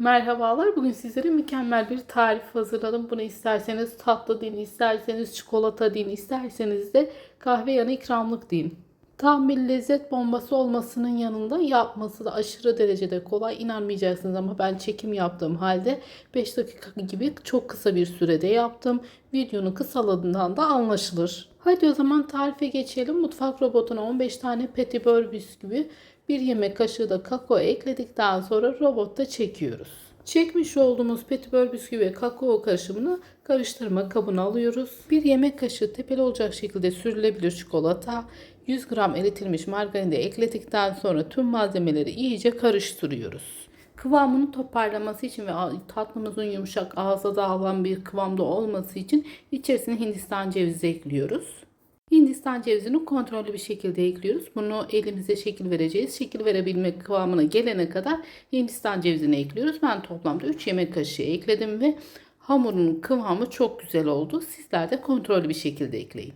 Merhabalar. Bugün sizlere mükemmel bir tarif hazırladım. Bunu isterseniz tatlı deyin, isterseniz çikolata deyin, isterseniz de kahve yanı ikramlık deyin. Tam bir lezzet bombası olmasının yanında yapması da aşırı derecede kolay. İnanmayacaksınız ama ben çekim yaptığım halde 5 dakika gibi çok kısa bir sürede yaptım. Videonun kısalığından da anlaşılır. Hadi o zaman tarife geçelim. Mutfak robotuna 15 tane petibör bisküvi, bir yemek kaşığı da kakao ekledikten sonra robotta çekiyoruz. Çekmiş olduğumuz petibör bisküvi ve kakao karışımını karıştırma kabına alıyoruz. Bir yemek kaşığı tepeli olacak şekilde sürülebilir çikolata, 100 gram eritilmiş margarini de ekledikten sonra tüm malzemeleri iyice karıştırıyoruz. Kıvamını toparlaması için ve tatlımızın yumuşak ağza dağılan bir kıvamda olması için içerisine hindistan cevizi ekliyoruz. Hindistan cevizini kontrollü bir şekilde ekliyoruz. Bunu elimize şekil vereceğiz. Şekil verebilmek kıvamına gelene kadar Hindistan cevizini ekliyoruz. Ben toplamda 3 yemek kaşığı ekledim ve hamurun kıvamı çok güzel oldu. Sizler de kontrollü bir şekilde ekleyin.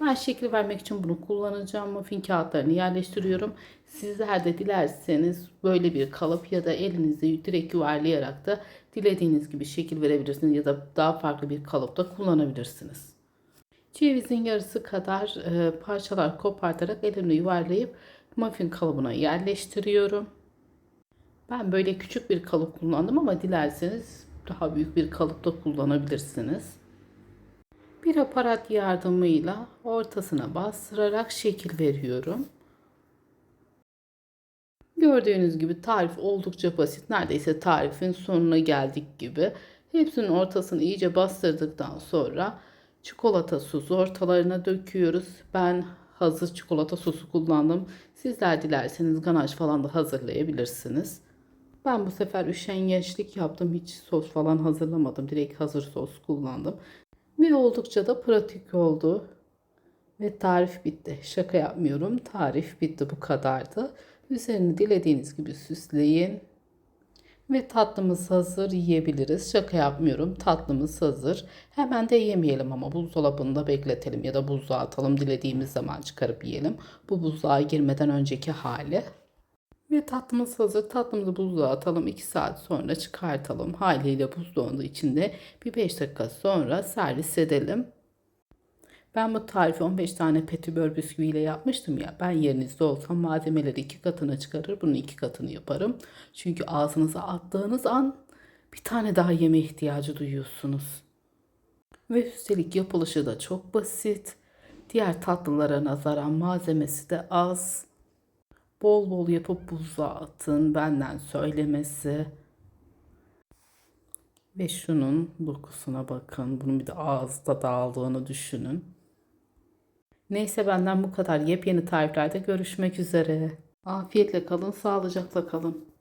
Ben şekil vermek için bunu kullanacağım. Muffin kağıtlarını yerleştiriyorum. Sizler de dilerseniz böyle bir kalıp ya da elinizde direkt yuvarlayarak da dilediğiniz gibi şekil verebilirsiniz ya da daha farklı bir kalıpta kullanabilirsiniz. Cevizin yarısı kadar e, parçalar kopartarak elimle yuvarlayıp muffin kalıbına yerleştiriyorum. Ben böyle küçük bir kalıp kullandım ama dilerseniz daha büyük bir kalıpta kullanabilirsiniz. Bir aparat yardımıyla ortasına bastırarak şekil veriyorum. Gördüğünüz gibi tarif oldukça basit. Neredeyse tarifin sonuna geldik gibi. Hepsinin ortasını iyice bastırdıktan sonra çikolata sosu ortalarına döküyoruz. Ben hazır çikolata sosu kullandım. Sizler dilerseniz ganaj falan da hazırlayabilirsiniz. Ben bu sefer üşengeçlik yaptım. Hiç sos falan hazırlamadım. Direkt hazır sos kullandım. Ve oldukça da pratik oldu. Ve tarif bitti. Şaka yapmıyorum. Tarif bitti bu kadardı. Üzerini dilediğiniz gibi süsleyin. Ve tatlımız hazır yiyebiliriz. Şaka yapmıyorum. Tatlımız hazır. Hemen de yemeyelim ama buzdolabında bekletelim ya da buzluğa atalım. Dilediğimiz zaman çıkarıp yiyelim. Bu buzluğa girmeden önceki hali. Ve tatlımız hazır. Tatlımızı buzluğa atalım. 2 saat sonra çıkartalım. Haliyle buzluğunda içinde bir 5 dakika sonra servis edelim. Ben bu tarifi 15 tane petibör bisküviyle yapmıştım ya. Ben yerinizde olsam malzemeleri iki katına çıkarır. Bunun iki katını yaparım. Çünkü ağzınıza attığınız an bir tane daha yeme ihtiyacı duyuyorsunuz. Ve üstelik yapılışı da çok basit. Diğer tatlılara nazaran malzemesi de az. Bol bol yapıp buzluğa atın benden söylemesi. Ve şunun dokusuna bakın. Bunun bir de ağızda dağıldığını düşünün. Neyse benden bu kadar. Yepyeni tariflerde görüşmek üzere. Afiyetle kalın, sağlıcakla kalın.